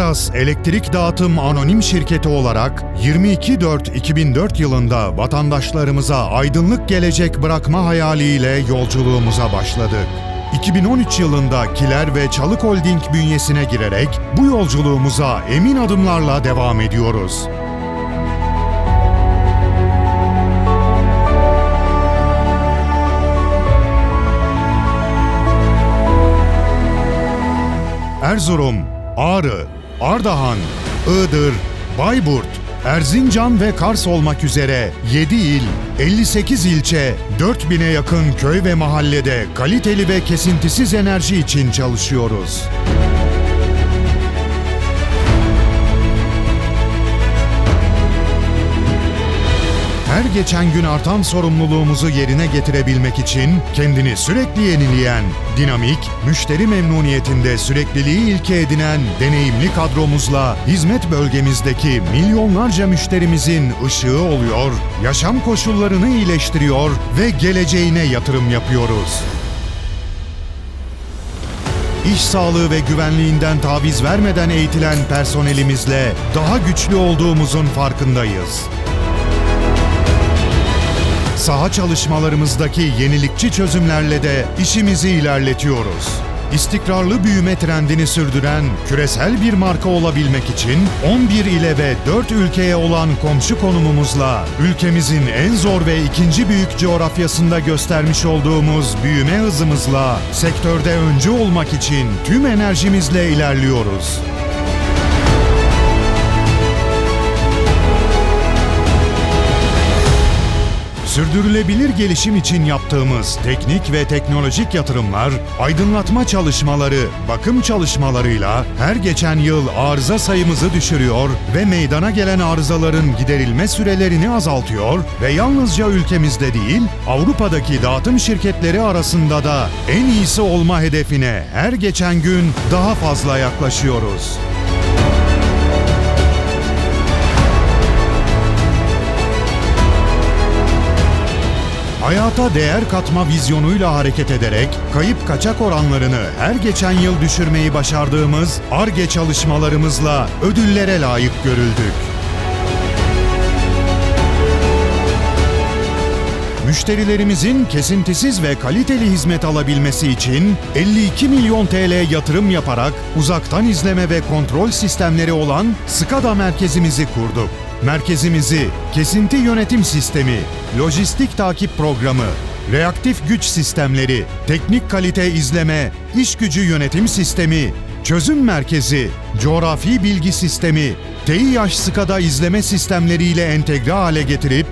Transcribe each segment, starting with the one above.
Aras Elektrik Dağıtım Anonim Şirketi olarak 22.4.2004 yılında vatandaşlarımıza aydınlık gelecek bırakma hayaliyle yolculuğumuza başladık. 2013 yılında Kiler ve Çalık Holding bünyesine girerek bu yolculuğumuza emin adımlarla devam ediyoruz. Erzurum, Ağrı, Ardahan, Iğdır, Bayburt, Erzincan ve Kars olmak üzere 7 il, 58 ilçe, 4000'e yakın köy ve mahallede kaliteli ve kesintisiz enerji için çalışıyoruz. Geçen gün artan sorumluluğumuzu yerine getirebilmek için kendini sürekli yenileyen, dinamik, müşteri memnuniyetinde sürekliliği ilke edinen deneyimli kadromuzla hizmet bölgemizdeki milyonlarca müşterimizin ışığı oluyor, yaşam koşullarını iyileştiriyor ve geleceğine yatırım yapıyoruz. İş sağlığı ve güvenliğinden taviz vermeden eğitilen personelimizle daha güçlü olduğumuzun farkındayız. Saha çalışmalarımızdaki yenilikçi çözümlerle de işimizi ilerletiyoruz. İstikrarlı büyüme trendini sürdüren küresel bir marka olabilmek için 11 ile ve 4 ülkeye olan komşu konumumuzla ülkemizin en zor ve ikinci büyük coğrafyasında göstermiş olduğumuz büyüme hızımızla sektörde öncü olmak için tüm enerjimizle ilerliyoruz. Sürdürülebilir gelişim için yaptığımız teknik ve teknolojik yatırımlar, aydınlatma çalışmaları, bakım çalışmalarıyla her geçen yıl arıza sayımızı düşürüyor ve meydana gelen arızaların giderilme sürelerini azaltıyor ve yalnızca ülkemizde değil, Avrupa'daki dağıtım şirketleri arasında da en iyisi olma hedefine her geçen gün daha fazla yaklaşıyoruz. Hayata değer katma vizyonuyla hareket ederek kayıp kaçak oranlarını her geçen yıl düşürmeyi başardığımız ARGE çalışmalarımızla ödüllere layık görüldük. Müşterilerimizin kesintisiz ve kaliteli hizmet alabilmesi için 52 milyon TL yatırım yaparak uzaktan izleme ve kontrol sistemleri olan SCADA merkezimizi kurduk. Merkezimizi kesinti yönetim sistemi, lojistik takip programı, reaktif güç sistemleri, teknik kalite izleme, iş gücü yönetim sistemi, çözüm merkezi, coğrafi bilgi sistemi, TİH SCADA izleme sistemleriyle entegre hale getirip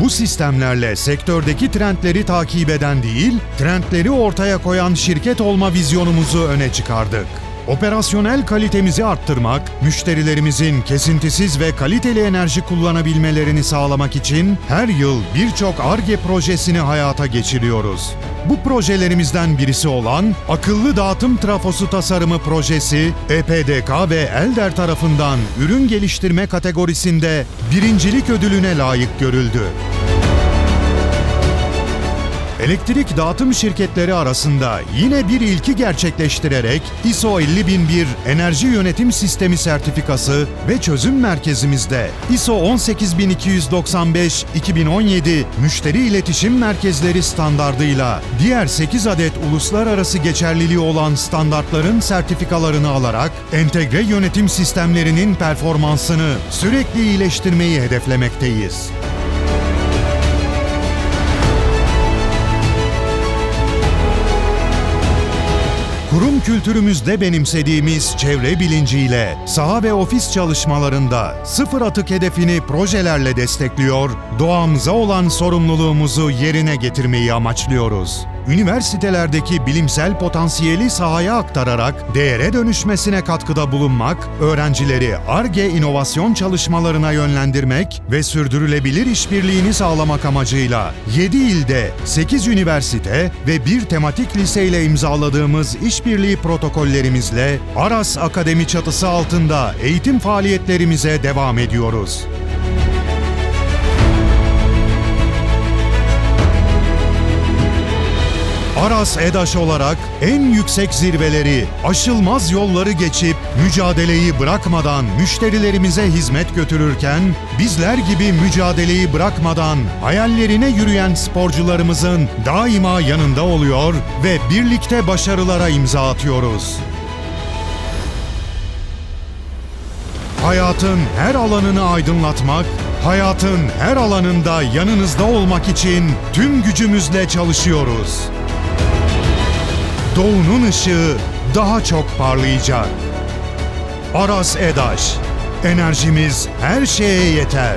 bu sistemlerle sektördeki trendleri takip eden değil, trendleri ortaya koyan şirket olma vizyonumuzu öne çıkardık. Operasyonel kalitemizi arttırmak, müşterilerimizin kesintisiz ve kaliteli enerji kullanabilmelerini sağlamak için her yıl birçok ARGE projesini hayata geçiriyoruz. Bu projelerimizden birisi olan Akıllı Dağıtım Trafosu Tasarımı Projesi, EPDK ve Elder tarafından ürün geliştirme kategorisinde birincilik ödülüne layık görüldü. Elektrik dağıtım şirketleri arasında yine bir ilki gerçekleştirerek ISO 50001 Enerji Yönetim Sistemi sertifikası ve çözüm merkezimizde ISO 18295-2017 Müşteri İletişim Merkezleri standardıyla diğer 8 adet uluslararası geçerliliği olan standartların sertifikalarını alarak entegre yönetim sistemlerinin performansını sürekli iyileştirmeyi hedeflemekteyiz. Kurum kültürümüzde benimsediğimiz çevre bilinciyle saha ve ofis çalışmalarında sıfır atık hedefini projelerle destekliyor, doğamıza olan sorumluluğumuzu yerine getirmeyi amaçlıyoruz. Üniversitelerdeki bilimsel potansiyeli sahaya aktararak değere dönüşmesine katkıda bulunmak, öğrencileri ARGE inovasyon çalışmalarına yönlendirmek ve sürdürülebilir işbirliğini sağlamak amacıyla 7 ilde 8 üniversite ve bir tematik liseyle imzaladığımız işbirliği protokollerimizle Aras Akademi çatısı altında eğitim faaliyetlerimize devam ediyoruz. Aras EDAŞ olarak en yüksek zirveleri, aşılmaz yolları geçip mücadeleyi bırakmadan müşterilerimize hizmet götürürken bizler gibi mücadeleyi bırakmadan hayallerine yürüyen sporcularımızın daima yanında oluyor ve birlikte başarılara imza atıyoruz. Hayatın her alanını aydınlatmak, hayatın her alanında yanınızda olmak için tüm gücümüzle çalışıyoruz. Doğunun ışığı daha çok parlayacak. Aras Edaş, enerjimiz her şeye yeter.